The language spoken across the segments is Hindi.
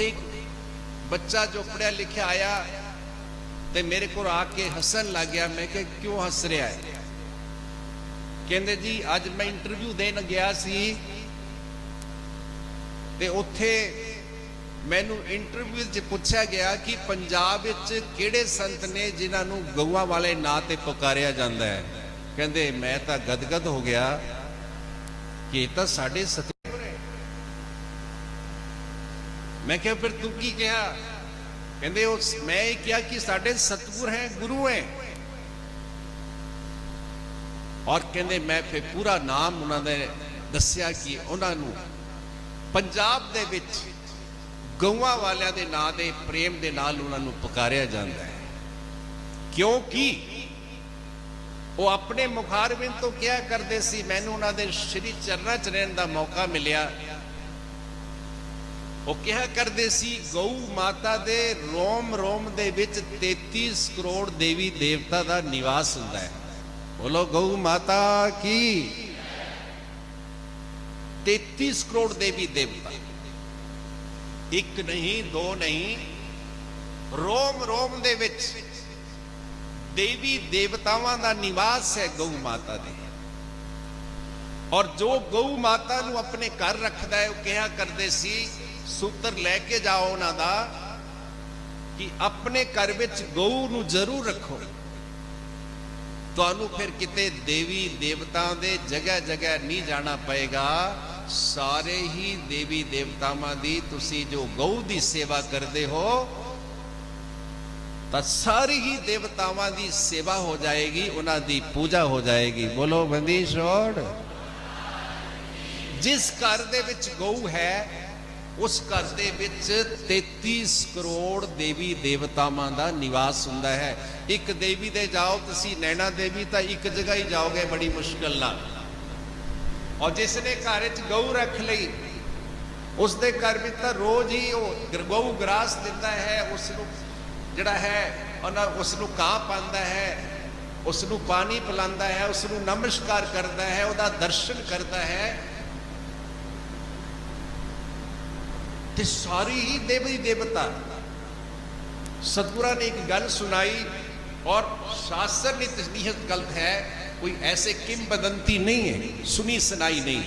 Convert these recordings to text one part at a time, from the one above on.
ਉੱਥੇ ਇੱਕ ਬੱਚਾ ਜੋ ਪੜਿਆ ਲਿਖਿਆ ਆਇਆ ਤੇ ਮੇਰੇ ਕੋਲ ਆ ਕੇ ਹੱਸਣ ਲੱਗ ਗਿਆ। ਮੈਂ ਕਿਹਾ, ਕਿਉਂ ਹੱਸ ਰਿਹਾ ਹੈ? ਕਹਿੰਦੇ, ਜੀ, ਅੱਜ ਮੈਂ ਇੰਟਰਵਿਊ ਦੇਣ ਗਿਆ ਸੀ ਤੇ ਉੱਥੇ ਮੈਨੂੰ ਇੰਟਰਵਿਊ 'ਚ ਪੁੱਛਿਆ ਗਿਆ ਕਿ ਪੰਜਾਬ ਵਿੱਚ ਕਿਹੜੇ ਸੰਤ ਨੇ ਜਿਨ੍ਹਾਂ ਨੂੰ ਗਊਆਂ ਵਾਲੇ ਨਾਂ ਤੇ ਪੁਕਾਰਿਆ ਜਾਂਦਾ ਹੈ? ਕਹਿੰਦੇ, ਮੈਂ ਤਾਂ ਗਦਗਦ ਹੋ ਗਿਆ ਕਿ ਇਹ ਤਾਂ ਸਾਡੇ ਸਤਿਗੁਰ ਹੈ ਮੈਂ ਕਿਹਾ, ਫਿਰ ਤੂੰ ਕੀ ਕਿਹਾ? ਕਹਿੰਦੇ, ਉਹ ਮੈਂ ਇਹ ਕਿਹਾ ਕਿ ਸਾਡੇ ਸਤਿਗੁਰ ਹੈ, ਗੁਰੂ ਹੈ। ਔਰ ਕਹਿੰਦੇ, ਮੈਂ ਫਿਰ ਪੂਰਾ ਨਾਮ ਉਹਨਾਂ ਦੇ ਦੱਸਿਆ ਕਿ ਉਹਨਾਂ ਨੂੰ ਪੰਜਾਬ ਦੇ ਵਿੱਚ ਗਊਆਂ ਵਾਲਿਆਂ ਦੇ ਨਾਂ ਦੇ ਪ੍ਰੇਮ ਦੇ ਨਾਲ ਉਹਨਾਂ ਨੂੰ ਪੁਕਾਰਿਆ ਜਾਂਦਾ ਹੈ। ਕਿਉਂਕਿ ਉਹ ਆਪਣੇ ਮੁਖਾਰਬਿੰਦ ਤੋਂ ਕਿਹਾ ਕਰਦੇ ਸੀ, ਮੈਨੂੰ ਉਹਨਾਂ ਦੇ ਸ਼੍ਰੀ ਚਰਨਾਂ 'ਚ ਰਹਿਣ ਦਾ ਮੌਕਾ ਮਿਲਿਆ। ਉਹ ਕਿਹਾ ਕਰਦੇ ਸੀ ਗਊ ਮਾਤਾ ਦੇ ਰੋਮ ਰੋਮ ਦੇ ਵਿੱਚ 33 ਕਰੋੜ ਦੇਵੀ ਦੇਵਤਾ ਦਾ ਨਿਵਾਸ ਹੁੰਦਾ ਹੈ ਬੋਲੋ ਗਊ ਮਾਤਾ ਕੀ 33 ਕਰੋੜ ਦੇਵੀ ਦੇਵਤਾ ਇੱਕ ਨਹੀਂ ਦੋ ਨਹੀਂ ਰੋਮ ਰੋਮ ਦੇ ਵਿੱਚ ਦੇਵੀ ਦੇਵਤਾਵਾਂ ਦਾ ਨਿਵਾਸ ਹੈ ਗਊ ਮਾਤਾ ਦੇ ਔਰ ਜੋ ਗਊ ਮਾਤਾ ਨੂੰ ਆਪਣੇ ਘਰ ਰੱਖਦਾ ਹੈ ਉਹ ਕਿਹਾ ਕਰਦੇ ਸੀ ਸੂਤਰ ਲੈ ਕੇ ਜਾਓ ਉਹਨਾਂ ਦਾ ਕਿ ਆਪਣੇ ਘਰ ਵਿੱਚ ਗਊ ਨੂੰ ਜ਼ਰੂਰ ਰੱਖੋ। ਤੁਹਾਨੂੰ ਫਿਰ ਕਿਤੇ ਦੇਵੀ ਦੇਵਤਾ ਦੇ ਜਗ੍ਹਾ ਜਗ੍ਹਾ ਨਹੀਂ ਜਾਣਾ ਪਏਗਾ। ਸਾਰੇ ਹੀ ਦੇਵੀ ਦੇਵਤਾਵਾਂ ਦੀ ਤੁਸੀਂ ਜੋ ਗਊ ਦੀ ਸੇਵਾ ਕਰਦੇ ਹੋ, ਤਾਂ ਸਾਰੀ ਹੀ ਦੇਵਤਾਵਾਂ ਦੀ ਸੇਵਾ ਹੋ ਜਾਏਗੀ, ਉਹਨਾਂ ਦੀ ਪੂਜਾ ਹੋ ਜਾਏਗੀ। ਬੋਲੋ ਬੰਦੀ ਛੋੜ। ਜਿਸ ਘਰ ਦੇ ਵਿੱਚ ਗਊ ਹੈ ਉਸ ਘਰ ਦੇ ਵਿੱਚ 33 ਕਰੋੜ ਦੇਵੀ ਦੇਵਤਾਵਾਂ ਦਾ ਨਿਵਾਸ ਹੁੰਦਾ ਹੈ ਇੱਕ ਦੇਵੀ ਦੇ ਜਾਓ ਤੁਸੀਂ ਨੈਣਾ ਦੇਵੀ ਤਾਂ ਇੱਕ ਜਗ੍ਹਾ ਹੀ ਜਾਓਗੇ ਬੜੀ ਮੁਸ਼ਕਲ ਨਾਲ ਔਰ ਜਿਸ ਨੇ ਘਰ ਵਿੱਚ ਗਊ ਰੱਖ ਲਈ ਉਸ ਦੇ ਘਰ ਵਿੱਚ ਤਾਂ ਰੋਜ਼ ਹੀ ਉਹ ਗਊ ਗਰਾਸ ਦਿੰਦਾ ਹੈ ਉਸ ਨੂੰ ਜਿਹੜਾ ਹੈ ਉਹਨਾਂ ਉਸ ਨੂੰ ਕਾਂ ਪਾਉਂਦਾ ਹੈ ਉਸ ਨੂੰ ਪਾਣੀ ਪਿਲਾਉਂਦਾ ਹੈ ਉਸ ਨੂੰ ਨਮਸਕਾਰ ਕਰਦਾ ਹੈ ਉਹਦਾ ਦਰਸ਼ਨ ਕਰਦਾ ਹੈ ਤੇ ਸਾਰੀ ਹੀ ਦੇਵੀ ਦੇਵਤਾ ਸਤਗੁਰਾਂ ਨੇ ਇੱਕ ਗੱਲ ਸੁਣਾਈ ਔਰ ਸ਼ਾਸਤਰ ਨੇ ਤਸਦੀਕ ਗਲਤ ਹੈ ਕੋਈ ਐਸੇ ਕਿੰਬਦੰਤੀ ਨਹੀਂ ਹੈ ਸੁਣੀ ਸੁਣਾਈ ਨਹੀਂ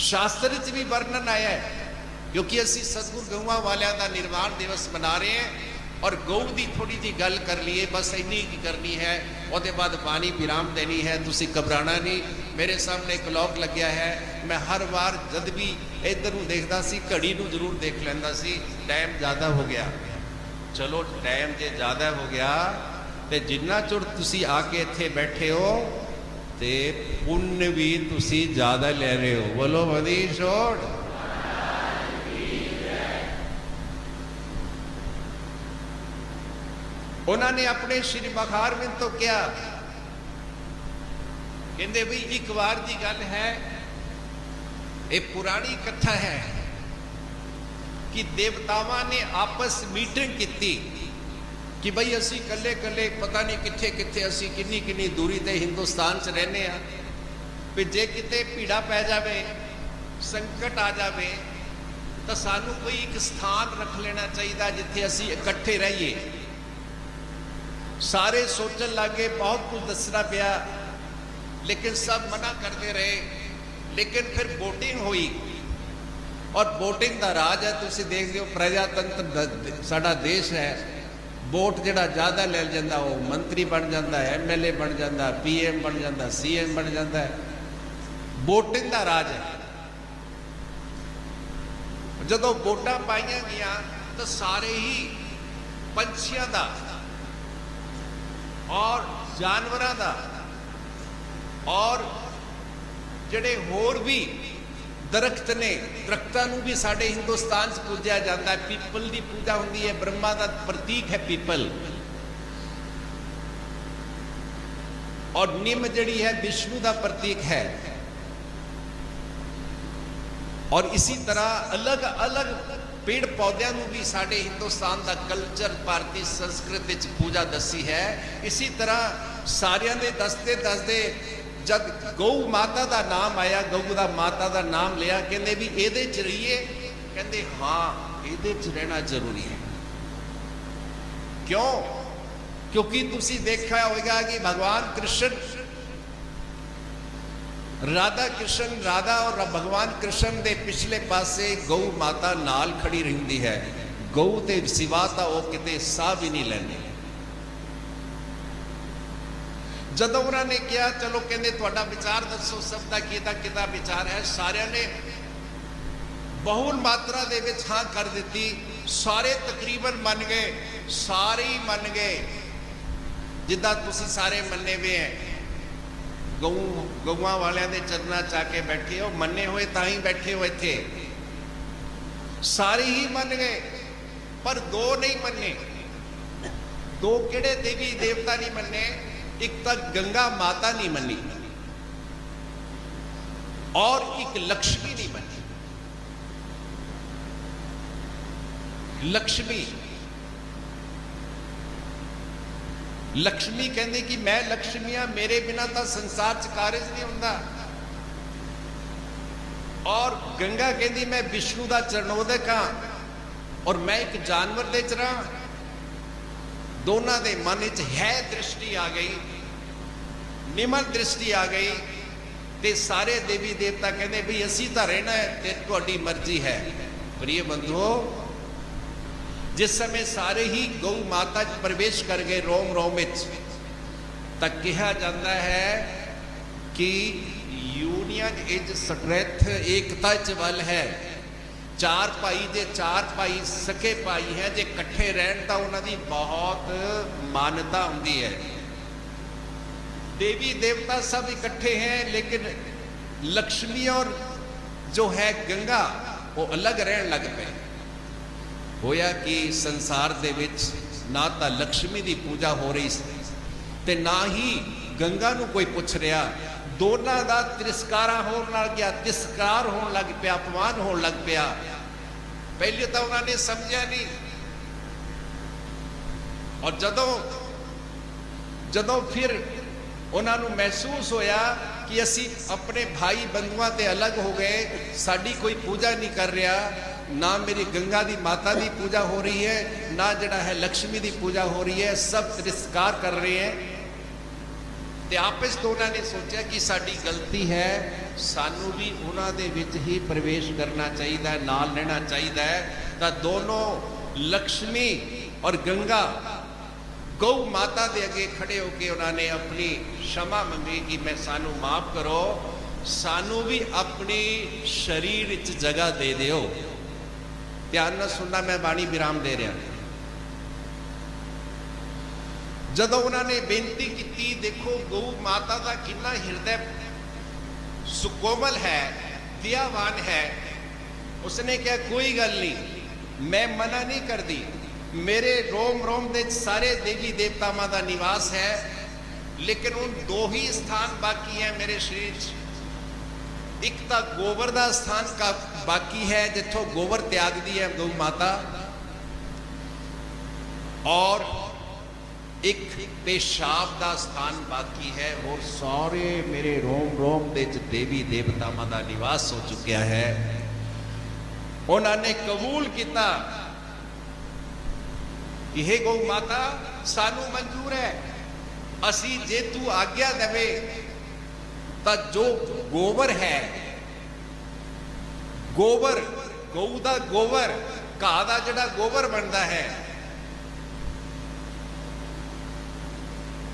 ਸ਼ਾਸਤਰ ਵਿੱਚ ਵੀ ਵਰਣਨ ਆਇਆ ਹੈ ਕਿਉਂਕਿ ਅਸੀਂ ਸਤਗੁਰ ਗਊਆਂ ਵਾਲਿਆਂ ਦਾ ਨਿਰਵਾਣ ਦਿਵਸ ਮਨਾ ਰਹੇ ਹਾਂ ਔਰ ਗਊ ਦੀ ਥੋੜੀ ਜੀ ਗੱਲ ਕਰ ਲਈਏ, ਬਸ ਇੰਨੀ ਕੀ ਕਰਨੀ ਹੈ, ਉਹਦੇ ਬਾਅਦ ਪਾਣੀ ਵਿਰਾਮ ਦੇਣੀ ਹੈ, ਤੁਸੀਂ ਘਬਰਾਣਾ ਨਹੀਂ। ਮੇਰੇ ਸਾਹਮਣੇ ਕਲੌਕ ਲੱਗਿਆ ਹੈ, ਮੈਂ ਹਰ ਵਾਰ ਜਦ ਵੀ ਇੱਧਰ ਨੂੰ ਦੇਖਦਾ ਸੀ, ਘੜੀ ਨੂੰ ਜ਼ਰੂਰ ਦੇਖ ਲੈਂਦਾ ਸੀ ਟਾਈਮ ਜ਼ਿਆਦਾ ਹੋ ਗਿਆ। ਚਲੋ ਟਾਈਮ ਜੇ ਜ਼ਿਆਦਾ ਹੋ ਗਿਆ, ਤੇ ਜਿੰਨਾ ਚਿਰ ਤੁਸੀਂ ਆ ਕੇ ਇੱਥੇ ਬੈਠੇ ਹੋ, ਤੇ ਪੁੰਨ ਵੀ ਤੁਸੀਂ ਜ਼ਿਆਦਾ ਲੈ ਰਹੇ ਹੋ। ਬੋਲੋ ਵਧੀ ਛੋੜ। ਉਹਨਾਂ ਨੇ ਆਪਣੇ ਸ਼੍ਰੀ ਮਖਾਰਵਿੰਦ ਤੋਂ ਕਿਹਾ ਕਹਿੰਦੇ ਵੀ ਇੱਕ ਵਾਰ ਦੀ ਗੱਲ ਹੈ ਇਹ ਪੁਰਾਣੀ ਕਥਾ ਹੈ ਕਿ ਦੇਵਤਾਵਾਂ ਨੇ ਆਪਸ ਮੀਟਿੰਗ ਕੀਤੀ ਕਿ ਭਈ ਅਸੀਂ ਕੱਲੇ ਕੱਲੇ ਪਤਾ ਨਹੀਂ ਕਿੱਥੇ ਕਿੱਥੇ ਅਸੀਂ ਕਿੰਨੀ ਕਿੰਨੀ ਦੂਰੀ ਤੇ ਹਿੰਦੁਸਤਾਨ 'ਚ ਰਹਿੰਦੇ ਆ ਵੀ ਜੇ ਕਿਤੇ ਭੀੜਾ ਪੈ ਜਾਵੇ ਸੰਕਟ ਆ ਜਾਵੇ ਤਾਂ ਸਾਨੂੰ ਕੋਈ ਇੱਕ ਸਥਾਨ ਰੱਖ ਲੈਣਾ ਚਾਹੀਦਾ ਜਿੱਥੇ ਅਸੀਂ ਇਕੱਠੇ ਰਹੀਏ ਸਾਰੇ ਸੋਚਣ ਲੱਗੇ ਬਹੁਤ ਕੁਝ ਦੱਸਣਾ ਪਿਆ ਲੇਕਿਨ ਸਭ ਮਨਾ ਕਰਦੇ ਰਹੇ ਲੇਕਿਨ ਫਿਰ VOTING ਹੋਈ ਔਰ VOTING ਦਾ ਰਾਜ ਹੈ ਤੁਸੀਂ ਦੇਖਦੇ ਹੋ ਪ੍ਰਜਾਤੰਤਰ ਸਾਡਾ ਦੇਸ਼ ਹੈ ਵੋਟ ਜਿਹੜਾ ਜ਼ਿਆਦਾ ਲੈ ਜਾਂਦਾ ਉਹ ਮੰਤਰੀ ਬਣ ਜਾਂਦਾ ਹੈ ਐਮਐਲਏ ਬਣ ਜਾਂਦਾ ਪੀਐਮ ਬਣ ਜਾਂਦਾ ਸੀਐਮ ਬਣ ਜਾਂਦਾ ਹੈ VOTING ਦਾ ਰਾਜ ਹੈ ਜਦੋਂ ਵੋਟਾਂ ਪਾਈਆਂ ਗਈਆਂ ਤਾਂ ਸਾਰੇ ਹੀ ਪੰਛੀਆਂ ਦਾ ਔਰ ਜਾਨਵਰਾਂ ਦਾ ਔਰ ਜਿਹੜੇ ਹੋਰ ਵੀ ਦਰਖਤ ਨੇ ਦਰਖਤਾਂ ਨੂੰ ਵੀ ਸਾਡੇ ਹਿੰਦੁਸਤਾਨ 'ਚ ਪੂਜਿਆ ਜਾਂਦਾ ਹੈ ਪੀਪਲ ਦੀ ਪੂਜਾ ਹੁੰਦੀ ਹੈ ਬ੍ਰਹਮਾ ਦਾ ਪ੍ਰਤੀਕ ਹੈ ਪੀਪਲ ਔਰ ਨਿੰਮ ਜਿਹੜੀ ਹੈ ਵਿਸ਼ਨੂੰ ਦਾ ਪ੍ਰਤੀਕ ਹੈ ਔਰ ਇਸੇ ਤਰ੍ਹਾਂ ਅਲੱਗ-ਅਲੱਗ ਪੇੜ ਪੌਦਿਆਂ ਨੂੰ ਵੀ ਸਾਡੇ ਹਿੰਦੁਸਤਾਨ ਦਾ ਕਲਚਰ ਭਾਰਤੀ ਸੰਸਕ੍ਰਿਤ ਵਿੱਚ ਪੂਜਾ ਦੱਸੀ ਹੈ ਇਸੇ ਤਰ੍ਹਾਂ ਸਾਰਿਆਂ ਦੇ ਦਸਤੇ ਦਸਦੇ ਜਦ ਗਊ ਮਾਤਾ ਦਾ ਨਾਮ ਆਇਆ ਗਊ ਦਾ ਮਾਤਾ ਦਾ ਨਾਮ ਲਿਆ ਕਹਿੰਦੇ ਵੀ ਇਹਦੇ ਚ ਰਹੀਏ ਕਹਿੰਦੇ ਹਾਂ ਇਹਦੇ 'ਚ ਰਹਿਣਾ ਜ਼ਰੂਰੀ ਹੈ ਕਿਉਂ ਕਿਉਂਕਿ ਤੁਸੀਂ ਦੇਖਿਆ ਹੋਵੇਗਾ ਕਿ ਭਗਵਾਨ ਕ੍ਰਿਸ਼ਨ ਰਾਧਾ ਕ੍ਰਿਸ਼ਨ, ਰਾਧਾ ਔਰ ਭਗਵਾਨ ਕ੍ਰਿਸ਼ਨ ਦੇ ਪਿਛਲੇ ਪਾਸੇ ਗਊ ਮਾਤਾ ਨਾਲ ਖੜੀ ਰਹਿੰਦੀ ਹੈ। ਗਊ ਤੇ ਸਿਵਾ ਤਾਂ ਉਹ ਕਿਤੇ ਸਾਹ ਵੀ ਨਹੀਂ ਲੈਂਦੇ। ਜਦੋਂ ਉਹਨਾਂ ਨੇ ਕਿਹਾ, ਚਲੋ ਕਹਿੰਦੇ ਤੁਹਾਡਾ ਵਿਚਾਰ ਦੱਸੋ, ਸਭ ਦਾ ਕਿਹਦਾ ਕਿਹਦਾ ਵਿਚਾਰ ਹੈ? ਸਾਰਿਆਂ ਨੇ ਬਹੁਲ ਮਾਤਰਾ ਦੇ ਵਿੱਚ ਹਾਂ ਕਰ ਦਿੱਤੀ। ਸਾਰੇ ਤਕਰੀਬਨ ਮੰਨ ਗਏ, ਸਾਰੇ ਹੀ ਮੰਨ ਗਏ। ਜਿੱਦਾਂ ਤੁਸੀਂ ਸਾਰੇ ਮੰਨੇ ਵੇ ਹੈ ਗਊ ਗਊਆਂ ਵਾਲਿਆਂ ਦੇ ਚਰਨਾ ਚਾ ਕੇ ਬੈਠੇ ਹੋ ਮੰਨੇ ਹੋਏ ਤਾਂ ਹੀ ਬੈਠੇ ਹੋ ਇੱਥੇ ਸਾਰੇ ਹੀ ਮੰਨ ਗਏ ਪਰ ਦੋ ਨਹੀਂ ਮੰਨੇ ਦੋ ਕਿਹੜੇ ਦੇਵੀ ਦੇਵਤਾ ਨਹੀਂ ਮੰਨੇ ਇੱਕ ਤਾਂ ਗੰਗਾ ਮਾਤਾ ਨਹੀਂ ਮੰਨੀ और एक लक्ष्मी नहीं बनी लक्ष्मी लक्ष्मी कहें कि मैं लक्ष्मी हाँ मेरे बिना तो संसार च कारज नहीं हों और गंगा कहती मैं विष्णु का चरणोदक हाँ और मैं एक जानवर दे चरा दोनों के मन च है दृष्टि आ गई, निमल दृष्टि आ गई तो सारे देवी देवता कहते भी असी तो रहना है तो मर्ज़ी है। प्रिय बंधुओं ਜਿਸ ਸਮੇਂ ਸਾਰੇ ਹੀ ਗਊ ਮਾਤਾ ਚ ਪ੍ਰਵੇਸ਼ ਕਰ ਗਏ ਰੋਮ ਰੋਮ ਵਿੱਚ ਤਾਂ ਕਿਹਾ ਜਾਂਦਾ ਹੈ ਕਿ ਯੂਨੀਅਨ ਇਜ ਸਟਰੈਂਥ ਏਕਤਾ ਚ ਵੱਲ ਹੈ ਚਾਰ ਭਾਈ ਜੇ ਚਾਰ ਭਾਈ ਸਕੇ ਭਾਈ ਹੈ ਜੇ ਇਕੱਠੇ ਰਹਿਣ ਤਾਂ ਉਹਨਾਂ ਦੀ ਬਹੁਤ ਮਾਨਤਾ ਹੁੰਦੀ ਹੈ देवी देवता सब इकट्ठे हैं लेकिन लक्ष्मी और जो है गंगा वो अलग रहन लग पे होया कि संसार दे विच ना तो लक्ष्मी की पूजा हो रही सी, ते ना ही गंगा नु कोई पूछ रहा। दोनों का तिरस्कारा हो गया तिरस्कार हो लग पाया, अपमान हो लग पाया? पहले तो उन्होंने समझा नहीं। और जदों जो फिर उन्होंने महसूस होया कि असी अपने भाई बंधुआ से अलग हो गए, साड़ी कोई पूजा नहीं कर रहा ना मेरी गंगा दी माता दी पूजा हो रही है, ना जड़ा है लक्ष्मी दी पूजा हो रही है, सब तिरस्कार कर रहे हैं। ते आपस दोनों ने सोचा कि साड़ी गलती है, सानू भी उन्होंने ही प्रवेश करना चाहिए नाल लेना चाहिए तो दोनों लक्ष्मी और गंगा गौ माता दे अगे खड़े होके उन्होंने अपनी क्षमा मंगी कि मैं सानू माफ़ करो, सानू भी अपने शरीर जगह दे दो ਧਿਆਨ ਨਾਲ ਸੁਣਨਾ ਮੈਂ ਬਾਣੀ ਵਿਰਾਮ ਦੇ ਰਿਹਾ ਜਦੋਂ ਉਹਨਾਂ ਨੇ ਬੇਨਤੀ ਕੀਤੀ ਦੇਖੋ ਗਊ ਮਾਤਾ ਦਾ ਕਿੰਨਾ ਹਿਰਦੈ ਸੁਕੋਮਲ ਹੈ ਦਿਆਵਾਨ ਹੈ ਉਸਨੇ ਕਿਹਾ ਕੋਈ ਗੱਲ ਨਹੀਂ ਮੈਂ ਮਨਾ ਨਹੀਂ ਕਰਦੀ ਮੇਰੇ ਰੋਮ ਰੋਮ ਦੇ ਸਾਰੇ ਦੇਵੀ ਦੇਵਤਾਵਾਂ ਦਾ ਨਿਵਾਸ ਹੈ ਲੇਕਿਨ ਉਹ ਦੋ ਹੀ ਸਥਾਨ ਬਾਕੀ ਹੈ ਮੇਰੇ ਸਰੀਰ 'ਚ ਇੱਕ ਤਾਂ ਗੋਬਰ ਦਾ ਸਥਾਨ ਕਾ ਬਾਕੀ ਹੈ ਜਿੱਥੋਂ ਗੋਬਰ ਤਿਆਗਦੀ ਹੈ ਗਊ ਮਾਤਾ ਔਰ ਇੱਕ ਪੇਸ਼ਾਬ ਦਾ ਸਥਾਨ ਬਾਕੀ ਹੈ ਹੋਰ ਸਾਰੇ ਮੇਰੇ ਰੋਮ ਰੋਮ ਦੇ ਚ ਦੇਵੀ ਦੇਵਤਾਵਾਂ ਦਾ ਨਿਵਾਸ ਹੋ ਚੁੱਕਿਆ ਹੈ ਉਹਨਾਂ ਨੇ ਕਬੂਲ ਕੀਤਾ ਇਹ ਗਊ ਮਾਤਾ ਸਾਨੂੰ ਮਨਜ਼ੂਰ ਹੈ ਅਸੀਂ ਜੇ ਤੂੰ ਆਗਿਆ ਦੇਵੇ ਤਾਂ ਜੋ ਗੋਬਰ ਹੈ। ਗੋਬਰ, ਗਊ ਦਾ ਗੋਬਰ, ਘਾਹ ਦਾ ਜਿਹੜਾ ਗੋਬਰ ਬਣਦਾ ਹੈ।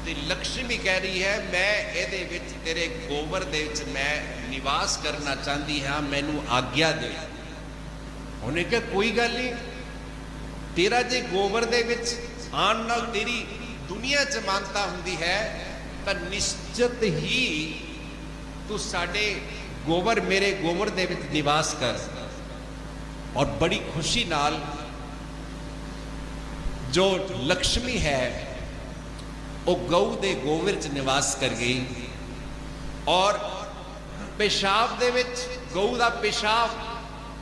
ਤੇ ਲక్ష్ਮੀ ਕਹਿ ਰਹੀ ਹੈ, ਮੈਂ ਇਹਦੇ ਵਿੱਚ, ਤੇਰੇ ਗੋਬਰ ਦੇ ਵਿੱਚ ਮੈਂ ਨਿਵਾਸ ਕਰਨਾ ਚਾਹੁੰਦੀ ਹਾਂ, ਮੈਨੂੰ ਆਗਿਆ ਦੇ। ਉਹਨੇ ਕਿਹਾ, ਕੋਈ ਗੱਲ ਨਹੀਂ। ਤੇਰਾ ਜੇ ਗੋਬਰ ਦੇ ਵਿੱਚ ਆਣ ਨਾਲ ਤੇਰੀ ਦੁਨੀਆ ਚ ਮਾਨਤਾ ਹੁੰਦੀ ਹੈ, ਤਾਂ ਨਿਸ਼ਚਿਤ ਹੀ तू सा गोबर मेरे गोबर दे निवास कर। और बड़ी खुशी नाल जो लक्ष्मी है, वो गऊ दे गोबर च निवास कर गई। और पेशाब के गऊ का पेशाब